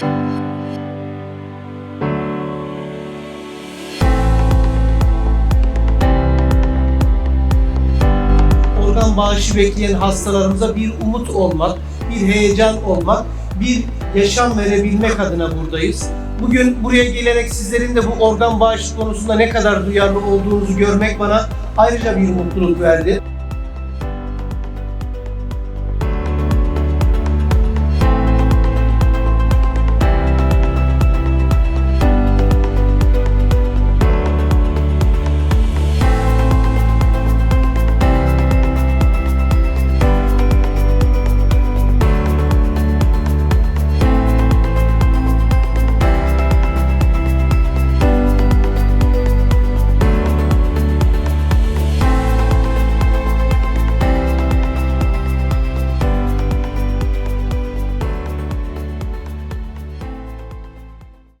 organ bağışı bekleyen hastalarımıza bir umut olmak, bir heyecan olmak, bir yaşam verebilmek adına buradayız. Bugün buraya gelerek sizlerin de bu organ bağışı konusunda ne kadar duyarlı olduğunuzu görmek bana ayrıca bir mutluluk verdi.